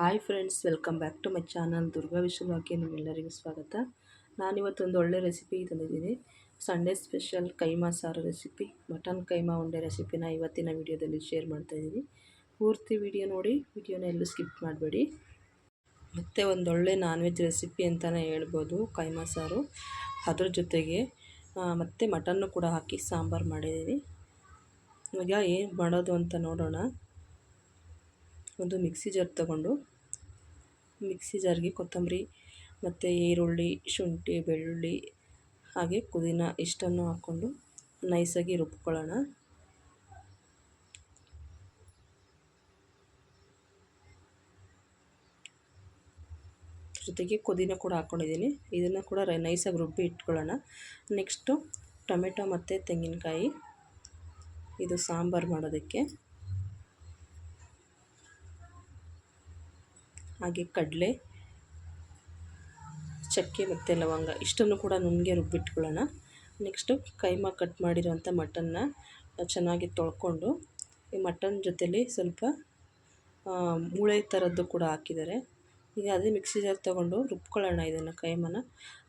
Hi friends welcome back to my channel Durga Vishwabhagya ನಿಮ್ಮೆಲ್ಲರಿಗೂ ಸ್ವಾಗತ. ನಾನಿವತ್ತೊಂದು ಒಳ್ಳೆ ರೆಸಿಪಿ ತಂದಿದ್ದೀನಿ. ಸಂಡೇ ಸ್ಪೆಷಲ್ ಕೈಮಾ ಸಾರು ರೆಸಿಪಿ ಮಟನ್ ಕೈಮಾ ಉಂಡೆ ರೆಸಿಪಿನ ಇವತ್ತಿನ ವಿಡಿಯೋದಲ್ಲಿ ಶೇರ್ ಮಾಡ್ತಾಯಿದ್ದೀನಿ ಪೂರ್ತಿ ವಿಡಿಯೋ ನೋಡಿ, ವಿಡಿಯೋನ ಎಲ್ಲೂ ಸ್ಕಿಪ್ ಮಾಡಬೇಡಿ. ಮತ್ತು ಒಂದೊಳ್ಳೆ ನಾನ್ ವೆಜ್ ರೆಸಿಪಿ ಅಂತಲೇ ಹೇಳ್ಬೋದು ಕೈಮಾ ಸಾರು ಅದ್ರ ಜೊತೆಗೆ ಮತ್ತು ಮಟನ್ನು ಕೂಡ ಹಾಕಿ ಸಾಂಬಾರು ಮಾಡಿದ್ದೀನಿ. ಈಗ ಏನು ಮಾಡೋದು ಅಂತ ನೋಡೋಣ. ಒಂದು ಮಿಕ್ಸಿ ಜಾರ್ ತಗೊಂಡು ಮಿಕ್ಸಿ ಜಾರ್ಗೆ ಕೊತ್ತಂಬರಿ, ಮತ್ತು ಈರುಳ್ಳಿ, ಶುಂಠಿ, ಬೆಳ್ಳುಳ್ಳಿ, ಹಾಗೆ ಪುದೀನ ಇಷ್ಟನ್ನು ಹಾಕ್ಕೊಂಡು ನೈಸಾಗಿ ರುಬ್ಕೊಳ್ಳೋಣ. ಜೊತೆಗೆ ಪುದೀನ ಕೂಡ ಹಾಕ್ಕೊಂಡಿದ್ದೀನಿ. ಇದನ್ನು ಕೂಡ ನೈಸಾಗಿ ರುಬ್ಬಿ ಇಟ್ಕೊಳ್ಳೋಣ. ನೆಕ್ಸ್ಟು ಟೊಮೆಟೊ ಮತ್ತು ತೆಂಗಿನಕಾಯಿ. ಇದು ಸಾಂಬಾರು ಮಾಡೋದಕ್ಕೆ. ಹಾಗೆ ಕಡಲೆ, ಚಕ್ಕೆ ಮತ್ತು ಲವಂಗ ಇಷ್ಟನ್ನು ಕೂಡ ನುಣ್ಣಗೆ ರುಬ್ಬಿಟ್ಕೊಳ್ಳೋಣ. ನೆಕ್ಸ್ಟು ಕೈಮಾ ಕಟ್ ಮಾಡಿರೋಂಥ ಮಟನ್ನ ಚೆನ್ನಾಗಿ ತೊಳ್ಕೊಂಡು ಈ ಮಟನ್ ಜೊತೇಲಿ ಸ್ವಲ್ಪ ಮೂಳೆ ಥರದ್ದು ಕೂಡ ಹಾಕಿದ್ದಾರೆ. ಈಗ ಅದೇ ಮಿಕ್ಸಿ ಜಾರ್ ತೊಗೊಂಡು ರುಬ್ಕೊಳ್ಳೋಣ ಇದನ್ನು ಕೈಮನ.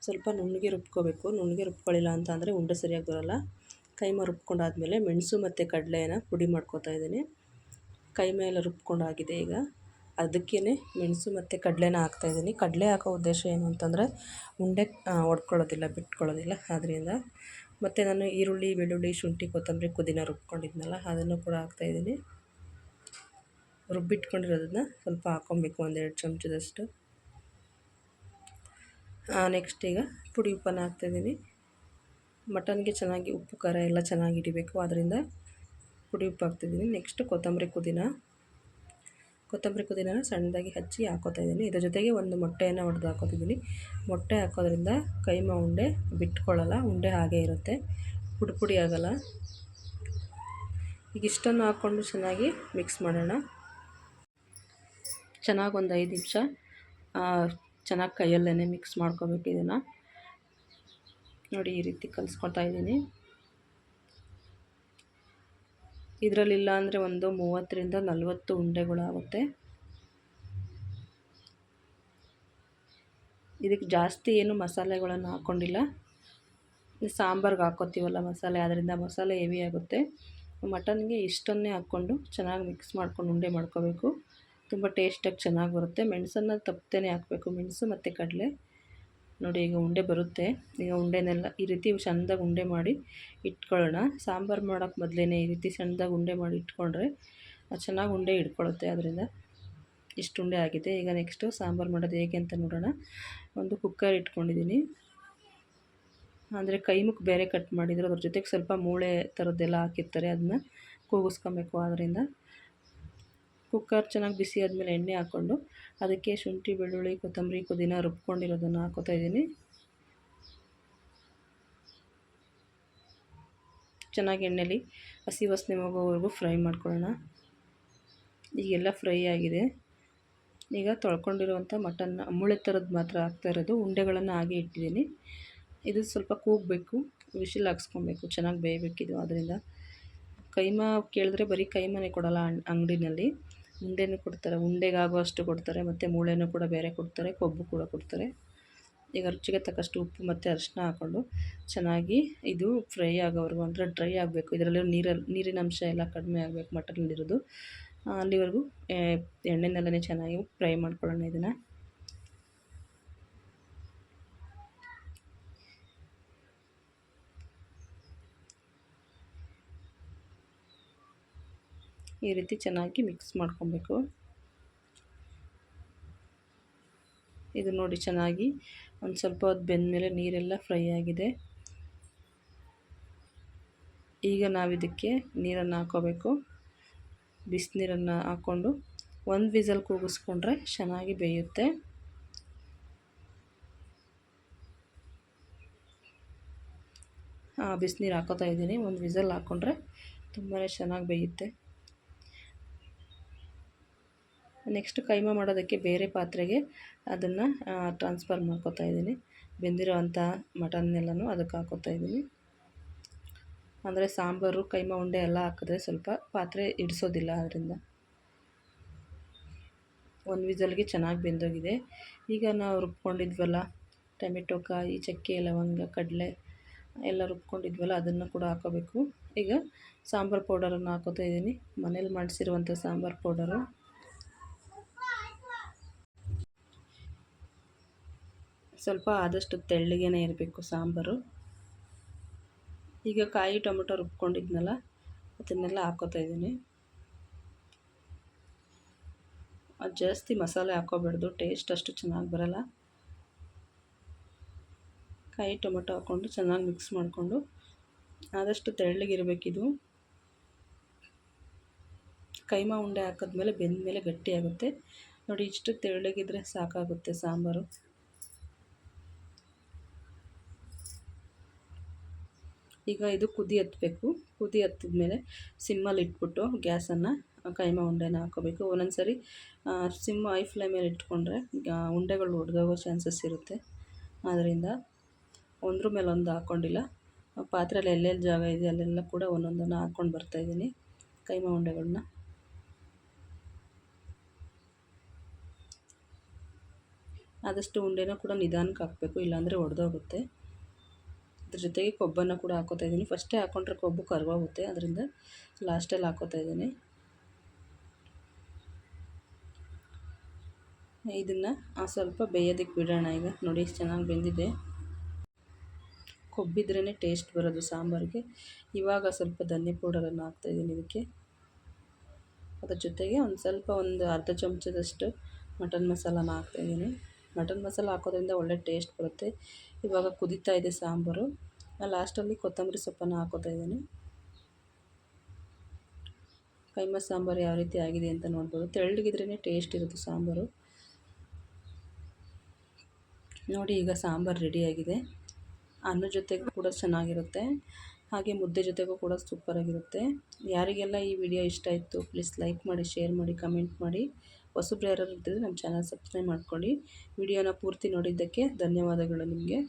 ಸ್ವಲ್ಪ ನುಣ್ಣಗೆ ರುಬ್ಕೋಬೇಕು. ನುಣ್ಣಗೆ ರುಬ್ಕೊಳ್ಳಿಲ್ಲ ಅಂತ ಅಂದರೆ ಉಂಡೆ ಸರಿಯಾಗಿ ಬರೋಲ್ಲ. ಕೈಮ ರುಬ್ಕೊಂಡಾದಮೇಲೆ ಮೆಣಸು ಮತ್ತು ಕಡಲೆನ ಪುಡಿ ಮಾಡ್ಕೊತಾ ಇದ್ದೀನಿ. ಕೈಮ ಎಲ್ಲ ರುಬ್ಕೊಂಡಾಗಿದೆ ಈಗ. ಅದಕ್ಕೇ ಮೆಣಸು ಮತ್ತು ಕಡಲೆನ ಹಾಕ್ತಾಯಿದ್ದೀನಿ ಕಡಲೆ ಹಾಕೋ ಉದ್ದೇಶ ಏನು ಅಂತಂದರೆ ಉಂಡೆ ಒಡ್ಕೊಳ್ಳೋದಿಲ್ಲ, ಬಿಟ್ಕೊಳ್ಳೋದಿಲ್ಲ. ಆದ್ದರಿಂದ ಮತ್ತು ನಾನು ಈರುಳ್ಳಿ, ಬೆಳ್ಳುಳ್ಳಿ, ಶುಂಠಿ, ಕೊತ್ತಂಬರಿ, ಪುದೀನ ರುಬ್ಕೊಂಡಿದ್ನಲ್ಲ, ಅದನ್ನು ಕೂಡ ಹಾಕ್ತಾಯಿದ್ದೀನಿ ರುಬ್ಬಿಟ್ಕೊಂಡಿರೋದನ್ನ ಸ್ವಲ್ಪ ಹಾಕ್ಕೊಬೇಕು, ಒಂದೆರಡು ಚಮಚದಷ್ಟು. ನೆಕ್ಸ್ಟ್ ಈಗ ಪುಡಿ ಉಪ್ಪನ್ನು ಹಾಕ್ತಾಯಿದ್ದೀನಿ ಮಟನ್ಗೆ ಚೆನ್ನಾಗಿ ಉಪ್ಪು ಖಾರ ಎಲ್ಲ ಚೆನ್ನಾಗಿ ಹಿಡಿಬೇಕು. ಅದರಿಂದ ಪುಡಿ ಉಪ್ಪು ಹಾಕ್ತಿದ್ದೀನಿ ನೆಕ್ಸ್ಟ್ ಕೊತ್ತಂಬರಿ, ಪುದೀನ. ಕೊತ್ತಂಬರಿ ಪುದೀನ ಸಣ್ಣದಾಗಿ ಹಚ್ಚಿ ಹಾಕೋತಾ ಇದ್ದೀನಿ. ಇದ್ರ ಜೊತೆಗೆ ಒಂದು ಮೊಟ್ಟೆಯನ್ನು ಹೊಡೆದು ಹಾಕೋತಿದ್ದೀನಿ. ಮೊಟ್ಟೆ ಹಾಕೋದ್ರಿಂದ ಕೈಮಾ ಉಂಡೆ ಬಿಟ್ಕೊಳ್ಳಲ್ಲ, ಉಂಡೆ ಹಾಗೆ ಇರುತ್ತೆ. ಪುಡಿ ಪುಡಿ ಆಗೋಲ್ಲ. ಈಗ ಇಷ್ಟನ್ನು ಹಾಕ್ಕೊಂಡು ಚೆನ್ನಾಗಿ ಮಿಕ್ಸ್ ಮಾಡೋಣ. ಚೆನ್ನಾಗಿ ಒಂದು ಐದು ನಿಮಿಷ ಚೆನ್ನಾಗಿ ಕೈಯಲ್ಲೇ ಮಿಕ್ಸ್ ಮಾಡ್ಕೋಬೇಕು ಇದನ್ನು. ನೋಡಿ ಈ ರೀತಿ ಕಲಿಸ್ಕೊಳ್ತಾ ಇದ್ದೀನಿ. ಇದರಲ್ಲಿಲ್ಲ ಅಂದರೆ ಒಂದು ಮೂವತ್ತರಿಂದ ನಲವತ್ತು ಉಂಡೆಗಳಾಗುತ್ತೆ. ಇದಕ್ಕೆ ಜಾಸ್ತಿ ಏನು ಮಸಾಲೆಗಳನ್ನು ಹಾಕ್ಕೊಂಡಿಲ್ಲ. ಸಾಂಬಾರ್ಗೆ ಹಾಕ್ಕೋತೀವಲ್ಲ ಮಸಾಲೆ ಅದರಿಂದ ಮಸಾಲೆ ಹೆವಿ ಆಗುತ್ತೆ. ಮಟನ್ಗೆ ಇಷ್ಟನ್ನೇ ಹಾಕ್ಕೊಂಡು ಚೆನ್ನಾಗಿ ಮಿಕ್ಸ್ ಮಾಡ್ಕೊಂಡು ಉಂಡೆ ಮಾಡ್ಕೋಬೇಕು. ತುಂಬ ಟೇಸ್ಟಾಗಿ ಚೆನ್ನಾಗಿ ಬರುತ್ತೆ. ಮೆಣಸನ್ನು ತಪ್ಪದೇ ಹಾಕಬೇಕು. ಮೆಣಸು ಮತ್ತು ಕಡಲೆ. ನೋಡಿ, ಈಗ ಉಂಡೆ ಬರುತ್ತೆ. ಈಗ ಉಂಡೆನೆಲ್ಲ ಈ ರೀತಿ ಚೆಂದಾಗಿ ಉಂಡೆ ಮಾಡಿ ಇಟ್ಕೊಳ್ಳೋಣ. ಸಾಂಬಾರು ಮಾಡೋಕ್ಕೆ ಮೊದಲೇ ಈ ರೀತಿ ಸಣ್ಣದಾಗಿ ಉಂಡೆ ಮಾಡಿ ಇಟ್ಕೊಂಡ್ರೆ ಅದು ಚೆನ್ನಾಗಿ ಉಂಡೆ ಇಟ್ಕೊಳ್ಳುತ್ತೆ ಅದರಿಂದ. ಇಷ್ಟು ಉಂಡೆ ಆಗಿದೆ. ಈಗ ನೆಕ್ಸ್ಟು ಸಾಂಬಾರು ಮಾಡೋದು ಹೇಗೆ ಅಂತ ನೋಡೋಣ. ಒಂದು ಕುಕ್ಕರ್ ಇಟ್ಕೊಂಡಿದ್ದೀನಿ ಅಂದರೆ ಕೈ ಮುಖ ಬೇರೆ ಕಟ್ ಮಾಡಿದ್ರು. ಅದ್ರ ಜೊತೆಗೆ ಸ್ವಲ್ಪ ಮೂಳೆ ಥರದ್ದೆಲ್ಲ ಹಾಕಿರ್ತಾರೆ. ಅದನ್ನ ಕೂಗಿಸ್ಕೊಬೇಕು ಅದರಿಂದ ಕುಕ್ಕರ್ ಚೆನ್ನಾಗಿ ಬಿಸಿ ಆದಮೇಲೆ ಎಣ್ಣೆ ಹಾಕ್ಕೊಂಡು ಅದಕ್ಕೆ ಶುಂಠಿ, ಬೆಳ್ಳುಳ್ಳಿ, ಕೊತ್ತಂಬರಿ, ಪುದೀನ ರುಬ್ಕೊಂಡಿರೋದನ್ನು ಹಾಕೋತಾ ಇದ್ದೀನಿ. ಚೆನ್ನಾಗಿ ಎಣ್ಣೆಲಿ ಹಸಿ ವಾಸನೆ ಹೋಗೋವರೆಗೂ ಫ್ರೈ ಮಾಡ್ಕೊಳ್ಳೋಣ. ಈಗೆಲ್ಲ ಫ್ರೈ ಆಗಿದೆ. ಈಗ ತೊಳ್ಕೊಂಡಿರುವಂಥ ಮಟನ್ನ ಮೂಳೆ ಥರದ್ದು ಮಾತ್ರ ಹಾಕ್ತಾ ಇರೋದು. ಉಂಡೆಗಳನ್ನು ಹಾಗೆ ಇಟ್ಟಿದ್ದೀನಿ. ಇದು ಸ್ವಲ್ಪ ಕೂಗಬೇಕು ವಿಶಿಲ್ ಹಾಕ್ಸ್ಕೊಬೇಕು, ಚೆನ್ನಾಗಿ ಬೇಯಬೇಕಿದು. ಅದರಿಂದ ಕೈಮಾ ಕೇಳಿದ್ರೆ ಬರೀ ಕೈಮಾನೇ ಕೊಡೋಲ್ಲ ಅಂಗಡಿನಲ್ಲಿ. ಉಂಡೆನೂ ಕೊಡ್ತಾರೆ ಉಂಡೆಗಾಗುವಷ್ಟು ಕೊಡ್ತಾರೆ, ಮತ್ತು ಮೂಳೆನೂ ಕೂಡ ಬೇರೆ ಕೊಡ್ತಾರೆ, ಕೊಬ್ಬು ಕೂಡ ಕೊಡ್ತಾರೆ. ಈಗ ರುಚಿಗೆ ತಕ್ಕಷ್ಟು ಉಪ್ಪು ಮತ್ತು ಅರಿಶಿನ ಹಾಕ್ಕೊಂಡು ಚೆನ್ನಾಗಿ ಇದು ಫ್ರೈ ಆಗೋವರೆಗೂ, ಅಂದರೆ ಡ್ರೈ ಆಗಬೇಕು. ಇದರಲ್ಲಿ ನೀರಲ್ಲಿ ನೀರಿನ ಅಂಶ ಎಲ್ಲ ಕಡಿಮೆ ಆಗಬೇಕು ಮಟನಲ್ಲಿರೋದು ಅಲ್ಲಿವರೆಗೂ ಎಣ್ಣೆನಲ್ಲೇ ಚೆನ್ನಾಗಿ ಫ್ರೈ ಮಾಡ್ಕೊಳ್ಳೋಣ ಇದನ್ನು. ಈ ರೀತಿ ಚೆನ್ನಾಗಿ ಮಿಕ್ಸ್ ಮಾಡ್ಕೊಬೇಕು. ಇದು ನೋಡಿ ಚೆನ್ನಾಗಿ ಒಂದು ಸ್ವಲ್ಪ ಹೊತ್ತು ಬೆಂದಮೇಲೆ ನೀರೆಲ್ಲ ಫ್ರೈ ಆಗಿದೆ. ಈಗ ನಾವು ಇದಕ್ಕೆ ನೀರನ್ನು ಹಾಕೋಬೇಕು. ಬಿಸಿನೀರನ್ನು ಹಾಕ್ಕೊಂಡು ಒಂದು ವಿಸಲ್ ಕೂಗಿಸ್ಕೊಂಡ್ರೆ ಚೆನ್ನಾಗಿ ಬೇಯುತ್ತೆ. ಬಿಸಿನೀರು ಹಾಕೋತಾ ಇದ್ದೀನಿ. ಒಂದು ವಿಸಲ್ ಹಾಕ್ಕೊಂಡ್ರೆ ತುಂಬಾ ಚೆನ್ನಾಗಿ ಬೇಯುತ್ತೆ. ನೆಕ್ಸ್ಟ್ ಕೈಮ ಮಾಡೋದಕ್ಕೆ ಬೇರೆ ಪಾತ್ರೆಗೆ ಅದನ್ನು ಟ್ರಾನ್ಸ್ಫರ್ ಮಾಡ್ಕೋತಾ ಇದ್ದೀನಿ. ಬೆಂದಿರೋ ಅಂಥ ಮಟನ್ನೆಲ್ಲನೂ ಅದಕ್ಕೆ ಹಾಕೋತಾ ಇದ್ದೀನಿ. ಅಂದರೆ ಸಾಂಬಾರು, ಕೈಮ ಉಂಡೆ ಎಲ್ಲ ಹಾಕಿದ್ರೆ ಸ್ವಲ್ಪ ಪಾತ್ರೆ ಇಡಿಸೋದಿಲ್ಲ ಅದರಿಂದ ಒಂದು ವಿಸಲ್ಗೆ ಚೆನ್ನಾಗಿ ಬೆಂದೋಗಿದೆ. ಈಗ ನಾವು ರುಬ್ಕೊಂಡಿದ್ವಲ್ಲ, ಟೊಮೆಟೊ, ಕಾಯಿ, ಚಕ್ಕೆ, ಲವಂಗ, ಕಡಲೆ ಎಲ್ಲ ರುಬ್ಕೊಂಡಿದ್ವಲ್ಲ, ಅದನ್ನು ಕೂಡ ಹಾಕೋಬೇಕು. ಈಗ ಸಾಂಬಾರು ಪೌಡರನ್ನು ಹಾಕೋತಾ ಇದ್ದೀನಿ. ಮನೇಲಿ ಮಾಡಿಸಿರುವಂಥ ಸಾಂಬಾರು ಪೌಡರು. ಸ್ವಲ್ಪ ಆದಷ್ಟು ತೆಳ್ಳಗೇ ಇರಬೇಕು ಸಾಂಬಾರು. ಈಗ ಕಾಯಿ ಟೊಮೆಟೊ ರುಬ್ಕೊಂಡಿದ್ನಲ್ಲ, ಅದನ್ನೆಲ್ಲ ಹಾಕೋತಾ ಇದ್ದೀನಿ. ಅದು ಜಾಸ್ತಿ ಮಸಾಲೆ ಹಾಕೋಬಾರ್ದು ಟೇಸ್ಟ್ ಅಷ್ಟು ಚೆನ್ನಾಗಿ ಬರಲ್ಲ. ಕಾಯಿ ಟೊಮೆಟೊ ಹಾಕ್ಕೊಂಡು ಚೆನ್ನಾಗಿ ಮಿಕ್ಸ್ ಮಾಡಿಕೊಂಡು ಆದಷ್ಟು ತೆಳ್ಳಗಿರಬೇಕಿದು ಕೈಮಾ ಉಂಡೆ ಹಾಕಿದ್ಮೇಲೆ ಬೆಂದ ಮೇಲೆ ಗಟ್ಟಿಯಾಗುತ್ತೆ. ನೋಡಿ ಇಷ್ಟು ತೆಳ್ಳಗಿದ್ರೆ ಸಾಕಾಗುತ್ತೆ ಸಾಂಬಾರು. ಈಗ ಇದು ಕುದಿ ಹತ್ತಬೇಕು ಕುದಿ ಹತ್ತಿದ್ಮೇಲೆ ಸಿಮ್ಮಲ್ಲಿ ಇಟ್ಬಿಟ್ಟು ಗ್ಯಾಸನ್ನು ಕೈಮ ಉಂಡೆನ ಹಾಕೋಬೇಕು. ಒಂದೊಂದು ಸರಿ ಸಿಮ್ ಐ ಫ್ಲೇಮಲ್ಲಿ ಇಟ್ಕೊಂಡ್ರೆ ಉಂಡೆಗಳು ಒಡೆದೋಗೋ ಚಾನ್ಸಸ್ ಇರುತ್ತೆ. ಆದ್ದರಿಂದ ಒಂದ್ರ ಮೇಲೆ ಒಂದು ಹಾಕ್ಕೊಂಡಿಲ್ಲ ಪಾತ್ರೆಯಲ್ಲಿ ಎಲ್ಲೆಲ್ಲಿ ಜಾಗ ಇದೆ ಅಲ್ಲೆಲ್ಲ ಕೂಡ ಒಂದೊಂದನ್ನು ಹಾಕ್ಕೊಂಡು ಬರ್ತಾಯಿದ್ದೀನಿ ಕೈಮ ಉಂಡೆಗಳನ್ನ ಆದಷ್ಟು ಉಂಡೆನೂ ಕೂಡ ನಿಧಾನಕ್ಕೆ ಹಾಕಬೇಕು, ಇಲ್ಲಾಂದರೆ ಒಡೆದೋಗುತ್ತೆ. ಅದ್ರ ಜೊತೆಗೆ ಕೊಬ್ಬನ್ನು ಕೂಡ ಹಾಕೋತಾ ಇದ್ದೀನಿ. ಫಸ್ಟೇ ಹಾಕ್ಕೊಂಡ್ರೆ ಕೊಬ್ಬು ಕರ್ಗೋಗುತ್ತೆ ಅದರಿಂದ ಲಾಸ್ಟಲ್ಲಿ ಹಾಕೋತಾ ಇದ್ದೀನಿ. ಇದನ್ನು ಸ್ವಲ್ಪ ಬೇಯೋದಕ್ಕೆ ಬಿಡೋಣ ಈಗ. ನೋಡಿ ಚೆನ್ನಾಗಿ ಬೆಂದಿದೆ. ಕೊಬ್ಬಿದ್ರೇ ಟೇಸ್ಟ್ ಬರೋದು ಸಾಂಬಾರಿಗೆ. ಇವಾಗ ಸ್ವಲ್ಪ ಧನ್ಯ ಪೌಡರನ್ನು ಹಾಕ್ತಾಯಿದ್ದೀನಿ ಇದಕ್ಕೆ. ಅದ್ರ ಜೊತೆಗೆ ಒಂದು ಸ್ವಲ್ಪ ಒಂದು ಅರ್ಧ ಚಮಚದಷ್ಟು ಮಟನ್ ಮಸಾಲಾನ ಹಾಕ್ತಾಯಿದ್ದೀನಿ ಮಟನ್ ಮಸಾಲ ಹಾಕೋದ್ರಿಂದ ಒಳ್ಳೆ ಟೇಸ್ಟ್ ಬರುತ್ತೆ. ಇವಾಗ ಕುದೀತಾ ಇದೆ ಸಾಂಬಾರು. ಲಾಸ್ಟಲ್ಲಿ ಕೊತ್ತಂಬರಿ ಸೊಪ್ಪನ್ನು ಹಾಕೋತಾ ಇದ್ದೀನಿ. ಕೈಮ ಸಾಂಬಾರು ಯಾವ ರೀತಿ ಆಗಿದೆ ಅಂತ ನೋಡ್ಬೋದು. ತೆಳ್ಳಗಿದ್ರೇ ಟೇಸ್ಟ್ ಇರುತ್ತೆ ಸಾಂಬಾರು. ನೋಡಿ ಈಗ ಸಾಂಬಾರು ರೆಡಿಯಾಗಿದೆ ಅನ್ನ ಜೊತೆಗೂ ಕೂಡ ಚೆನ್ನಾಗಿರುತ್ತೆ. ಹಾಗೆ ಮುದ್ದೆ ಜೊತೆಗೂ ಕೂಡ ಸೂಪರಾಗಿರುತ್ತೆ ಯಾರಿಗೆಲ್ಲ ಈ ವಿಡಿಯೋ ಇಷ್ಟ ಇತ್ತು ಪ್ಲೀಸ್ ಲೈಕ್ ಮಾಡಿ ಶೇರ್ ಮಾಡಿ ಕಮೆಂಟ್ ಮಾಡಿ. ಹೊಸಬ್ರು ಯಾರಾದ್ರೂ ಇದ್ದರೆ ನಮ್ಮ ಚಾನಲ್ ಸಬ್ಸ್ಕ್ರೈಬ್ ಮಾಡ್ಕೊಳ್ಳಿ. ವಿಡಿಯೋನ ಪೂರ್ತಿ ನೋಡಿದ್ದಕ್ಕೆ ಧನ್ಯವಾದಗಳು ನಿಮಗೆ.